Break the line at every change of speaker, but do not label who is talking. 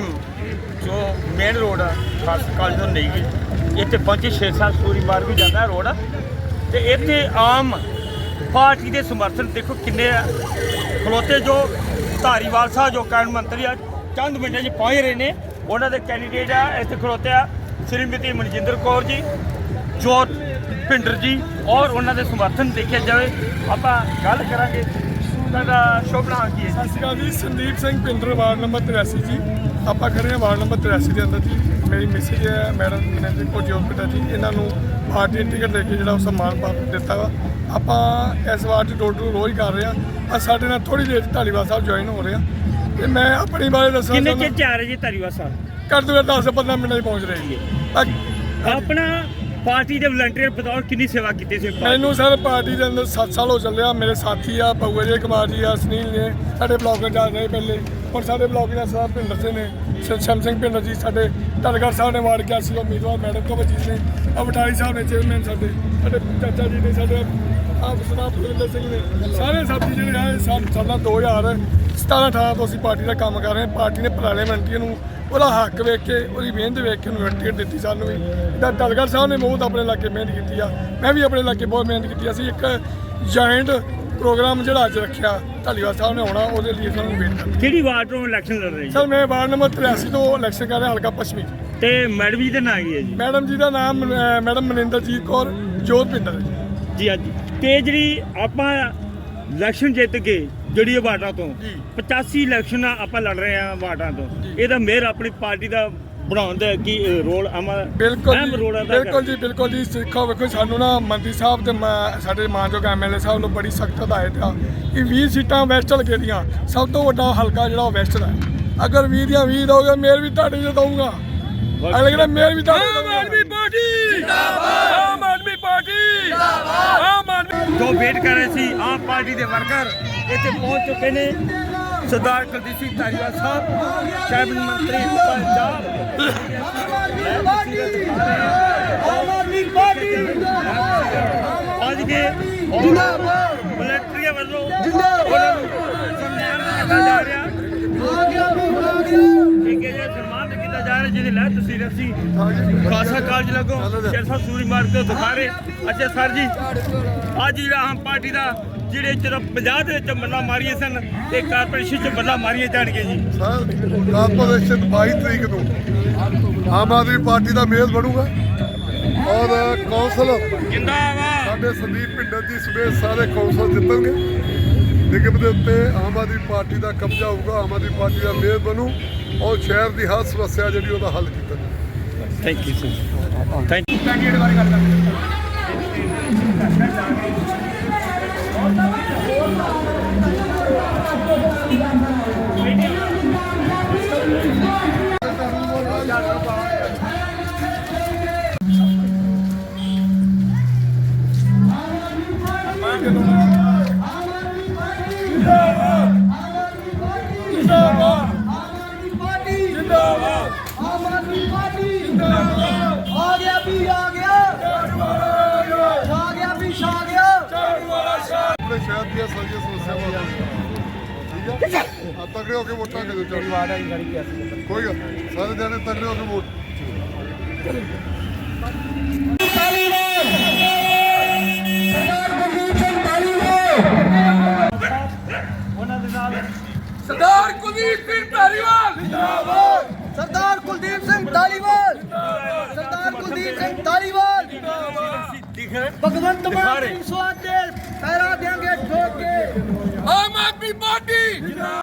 ਮੁਹਿੰਮ ਜੋ main road ਆ, ਖਾਸ ਕਾਲਜ ਤੋਂ ਨਹੀਂ ਗਈ, ਇੱਥੇ ਪੰਜ ਛੇ ਸੱਤ ਸੂਰੀ ਮਾਰ ਵੀ ਜਾਂਦਾ ਰੋਡ ਤੇ ਇੱਥੇ ਆਮ ਪਾਰਟੀ ਦੇ ਸਮਰਥਨ, ਦੇਖੋ ਕਿੰਨੇ ਆ। ਖਲੋਤੇ ਜੋ ਧਾਰੀਵਾਲ ਸਾਹਿਬ, ਜੋ ਕੈਬਨਿਟ ਮੰਤਰੀ ਆ, ਚੰਦ ਮਿੰਟਾਂ 'ਚ ਪਹੁੰਚ ਰਹੇ ਨੇ। ਉਹਨਾਂ ਦੇ ਕੈਂਡੀਡੇਟ ਆ, ਇੱਥੇ ਖਲੋਤੇ ਆ ਸ਼੍ਰੀਮਤੀ ਮਨਜਿੰਦਰ ਕੌਰ ਜੀ, ਜੋਤ ਭਿੰਡਰ ਜੀ, ਔਰ ਉਹਨਾਂ ਦੇ ਸਮਰਥਨ ਦੇਖਿਆ ਜਾਵੇ। ਆਪਾਂ ਗੱਲ ਕਰਾਂਗੇ ਤੁਹਾਡਾ ਸ਼ੁਭ ਨਾਮ ਕੀ ਹੈ
ਸਤਿ ਸ਼੍ਰੀ ਅਕਾਲ ਜੀ, ਸੰਦੀਪ ਸਿੰਘ ਭਿੰਡਰ ਵਾਰਡ ਨੰਬਰ 83 ਜੀ। ਆਪਾਂ ਖੜੇ ਹਾਂ ਵਾਰਡ ਨੰਬਰ 83 ਦੇ ਅੰਦਰ ਜੀ। ਮੇਰੀ ਮੈਸੇਜ ਹੈ ਮੈਡਮ ਮੈਨੇਜਰ ਕੋਜੀ ਹਸਪੀਟਲ ਜੀ ਇਹਨਾਂ ਨੂੰ ਪਾਰਟੀ ਟਿਕਟ ਦੇ ਕੇ ਜਿਹੜਾ ਉਹ ਸਨਮਾਨ ਪ੍ਰਾਪਤ ਦਿੱਤਾ ਵਾ। ਆਪਾਂ ਇਸ ਵਾਰ ਚ ਡੋਰ ਟੂ ਰੋਜ਼ ਕਰ ਰਹੇ ਹਾਂ। ਆ ਸਾਡੇ ਨਾਲ ਥੋੜੀ ਦੇਰ 'ਚ ਢਾਲੀਵਾਲ ਸਾਹਿਬ ਜੁਆਇਨ ਹੋ ਰਹੇ ਆ। ਤੇ ਮੈਂ ਆਪਣੀ ਬਾਰੇ ਦੱਸਣਾ
ਕਿੰਨੇ
ਚਾਹੁੰਦਾ
ਚਿਰ ਚ ਆ ਰਹੇ ਜੀ ਧਾਰੀਵਾਲ ਸਾਹਿਬ?
ਕਰ ਦੂਗਾ 10 15 ਮਿੰਟਾਂ 'ਚ ਪਹੁੰਚ ਰਹੇ ਜੀ। ਅ-
ਆਪਣਾ ਪਾਰਟੀ ਦੇ ਵਲੰਟੀਅਰ ਬਤੌਰ ਕਿੰਨੀ ਸੇਵਾ ਕੀਤੀ ਸੀ
ਮੈਨੂੰ ਸਰ ਪਾਰਟੀ ਦੇ ਅੰਦਰ 7 ਸਾਲ ਹੋ ਚੱਲਿਆ ਮੇਰੇ ਸਾਥੀ ਆ ਪਊਆ ਜੀ ਕੁਮਾਰ ਜੀ ਆ, ਸੁਨੀਲ ਨੇ, ਸਾਡੇ ਬਲੌਗਰ ਚੱਲ ਰਹੇ ਪਹਿਲੇ। ਔਰ ਸਾਡੇ ਬਲੌਗਰ ਦਾ ਸਾਹਿਬ ਭਿੰਦਰ ਸਿੰਘ ਨੇ ਸ਼- ਸ਼ਮ ਸਿੰਘ ਭਿੰਦਰ ਜੀ, ਸਾਡੇ ਧਰਗੜ ਸਾਹਿਬ ਨੇ ਵਾਰਡ ਕਿਆ ਸੀ ਉਮੀਦਵਾਰ ਮੈਡਮ ਤੋਂ ਵਜੀਦ ਨੇ ਆ ਸਾਹਿਬ ਨੇ, ਚੇਅਰਮੈਨ ਸਾਡੇ ਸਾਡੇ ਚਾਚਾ ਜੀ ਨੇ, ਸਾਡੇ ਆਪ ਸਰਦਾਰ ਬਲਵਿੰਦਰ ਸਿੰਘ ਨੇ। ਸਾਰੇ ਸਾਥੀ ਜਿਹੜੇ ਆ ਸਾਡਾ ਸਾਲਾਂ 2000 17 18 ਤੋਂ ਅਸੀਂ ਪਾਰਟੀ ਦਾ ਕੰਮ ਕਰ ਰਹੇ ਹਾਂ। ਪਾਰਟੀ ਨੇ ਪੁਰਾਣੇ ਮੰਤਰੀਆਂ ਨੂੰ ਉਹਦਾ ਹੱਕ ਵੇਖ ਕੇ ਉਹਦੀ ਮਿਹਨਤ ਵੇਖ ਕੇ ਉਹਨੂੰ ਟਿਕਟ ਦਿੱਤੀ ਸਾਨੂੰ ਵੀ। ਤਾਂ ਧਰਗੜ ਸਾਹਿਬ ਨੇ ਬਹੁਤ ਆਪਣੇ ਇਲਾਕੇ ਮਿਹਨਤ ਕੀਤੀ ਆ। ਮੈਂ ਵੀ ਆਪਣੇ ਇਲਾਕੇ ਬਹੁਤ ਮਿਹਨਤ ਕੀਤੀ। ਅਸੀਂ ਇੱਕ ਜਾਇੰਟ ਪ੍ਰੋਗਰਾਮ ਜਿਹੜਾ ਅੱਜ ਰੱਖਿਆ ਢਾਲੀਵਾਲ ਸਾਹਿਬ ਨੇ ਆਉਣਾ ਉਹਦੇ ਲਈ ਸਾਨੂੰ ਵੇਟ ਕਰਨਾ।
ਕਿਹੜੀ ਵਾਰਡ ਤੋਂ ਇਲੈਕਸ਼ਨ ਲੜ ਰਹੇ ਜੀ?
ਸਰ ਮੈਂ ਵਾਰਡ ਨੰਬਰ 83 ਤੋਂ ਇਲੈਕਸ਼ਨ ਕਰ ਰਿਹਾ ਹਲਕਾ ਪੱਛਮੀ।
ਤੇ ਮੈਡਮ ਜੀ ਦਾ ਨਾਂ ਕੀ ਹੈ ਜੀ?
ਮੈਡਮ ਜੀ ਦਾ ਨਾਮ ਮੈਡਮ ਮਨਿੰਦਰਜੀਤ ਕੌਰ ਜੋਤਪਿੰਦਰ ਹੈ ਜੀ।
ਜੀ ਹਾਂਜੀ ਤੇ ਜਿਹੜੀ ਆਪਾਂ ਇਲੈਕਸ਼ਨ ਜਿੱਤ ਕੇ ਜਿਹੜੀ ਇਹ ਵਾਰਡਾਂ ਤੋਂ
ਜੀ।
85 ਇਲੈਕਸ਼ਨ ਆਪਾਂ ਲੜ ਰਹੇ ਆ ਵਾਰਡਾਂ ਤੋਂ
ਜੀ।
ਇਹਦਾ ਮੇਅਰ ਆਪਣੀ ਪਾਰਟੀ ਦਾ ਬਣਾਉਣ ਦਾ ਕੀ ਰੋਲ ਅਮਾ
ਬਿਲਕੁਲ ਜੀ ਬਿਲਕੁਲ ਜੀ ਬਿਲਕੁਲ ਜੀ ਸਿੱਖੋ ਵੇਖੋ ਸਾਨੂੰ ਨਾ ਮੰਤਰੀ ਸਾਹਿਬ ਤੇ ਮ- ਸਾਡੇ ਮਾਨਯੋਗ ਐਮਐਲਏ ਸਾਹਿਬ ਨੂੰ ਬੜੀ ਸਖਤ ਹਦਾਇਤ ਆ ਕਿ 20 ਸੀਟਾਂ ਵੈਸਟ ਹਲਕੇ ਦੀਆਂ ਸਭ ਤੋਂ ਵੱਡਾ ਹਲਕਾ ਜਿਹੜਾ ਵੈਸਟ ਦਾ ਹੈ। ਅਗਰ 20 ਦੀਆਂ 20 ਦੋਗੇ ਮੇਰ ਵੀ ਤੁਹਾਡੇ ਨੂੰ ਦਊਂਗਾ ਅਗਲੇ ਕਹਿੰਦਾ ਮੇਰ ਵੀ ਨੂੰ ਆਮ ਆਦਮੀ ਪਾਰਟੀ। ਜਿੰਦਾਬਾਦ। ਆਮ ਆਦਮੀ ਪਾਰਟੀ। ਜਿੰਦਾਬਾਦ। ਆਮ ਆਦਮੀ
ਜੋ ਵੇਟ ਕਰ ਰਹੇ ਸੀ ਆਮ ਪਾਰਟੀ ਦੇ ਵਰਕਰ ਇੱਥੇ ਪਹੁੰਚ ਚੁੱਕੇ ਨੇ। ਸਰਦਾਰ ਕੁਲਦੀਪ ਸਿੰਘ ਧਾਰੀਵਾਲ ਸਾਹਿਬ ਕੈਬਨਿਟ ਮੰਤਰੀ ਪੰਜਾਬ। ਅੱਜ ਕੇ ਜਿੰਦਾਬਾਦ ਮਿਲਟਰੀ ਵੱਲੋਂ ਉਹਨਾਂ ਨੂੰ ਸਨਮਾਨ ਕੀਤਾ ਜਾ ਰਿਹਾ ਠੀਕ ਹੈ ਜੀ ਸਨਮਾਨ ਕੀਤਾ ਲੈ ਤੁਸੀਂ ਰਸੀ ਖਾਲਸਾ ਕਾਲਜ ਲੱਗੋ ਸ਼ੇਰਸਾ ਸੂਰੀ ਮਾਰਗ ਤੋਂ ਦੁਕਾਰੇ ਅੱਛਾ ਸਰ ਜੀ ਅੱਜ ਜਿਹੜਾ ਆਮ ਪਾਰਟੀ ਦਾ ਜਿਹੜੇ ਚਿਰ 50 ਦੇ ਵਿੱਚ ਮੱਲਾ ਮਾਰੀਆਂ ਸਨ ਤੇ ਕਾਰਪੋਰੇਸ਼ਨ ਚ ਮੱਲਾ ਮਾਰੀਆਂ ਜਾਣਗੇ ਜੀ।
ਸਰ ਕਾਰਪੋਰੇਸ਼ਨ 22 ਤਰੀਕ ਨੂੰ ਆਮ ਆਦਮੀ ਪਾਰਟੀ ਦਾ ਮੇਅਰ ਬਣੂਗਾ ਔਰ ਕੌਂਸਲ
ਜਿੰਦਾਬਾਦ।
ਸਾਡੇ ਸੰਦੀਪ ਭਿੰਡਰ ਜੀ ਸਮੇਤ ਸਾਰੇ ਕੌਂਸਲ ਜਿੱਤਣਗੇ। ਨਿਗਮ ਦੇ ਉੱਤੇ ਆਮ ਆਦਮੀ ਪਾਰਟੀ ਦਾ ਕਬਜ਼ਾ ਹੋਊਗਾ ਆਮ ਆਦਮੀ ਪਾਰਟੀ ਦਾ ਮੇਅਰ ਬਣੂ। ਔਰ ਸ਼ਹਿਰ ਦੀ ਹਰ ਸਮੱਸਿਆ ਜਿਹੜੀ ਉਹਦਾ ਹੱਲ ਕੀਤਾ ਜਾਊ
thank you sir thank you candidate ਬਾਰੇ ਗੱਲ ਕਰਦੇ
ਆ
ਦੀਆਂ ਸਾਰੀਆਂ ਸਮੱਸਿਆਵਾਂ ਠੀਕ ਹੈ? ਆ ਤਗੜੇ ਹੋ ਕੇ ਵੋਟਾਂ ਕਰੋ ਚਲੋ। ਵਾਰਡ ਆਈ ਗੜੀ ਕੋਈ ਗੱਲ ਨਹੀਂ। ਸਾਰੇ ਜਣੇ ਤਗੜੇ ਹੋ ਕੇ ਵੋਟ।
ਉਹਨਾਂ ਦੇ ਨਾਲ
ਸਰਦਾਰ ਕੁਲਦੀਪ ਸਿੰਘ ਧਾਰੀਵਾਲ
ਸਰਦਾਰ ਕੁਲਦੀਪ ਸਿੰਘ ਧਾਲੀਵਾਲ। ਸਰਦਾਰ ਕੁਲਦੀਪ ਸਿੰਘ ਧਾਲੀਵਾਲ। ਭਗਵੰਤ ਮਾਨ
ਰਹੇ।
ਨੂੰ ਸਵਾਦ ਦੇ ਪੈਰਾ ਦੇਾਂਗੇ ਠੋਕ ਕੇ
ਆਮ ਆਦਮੀ ਪਾਰਟੀ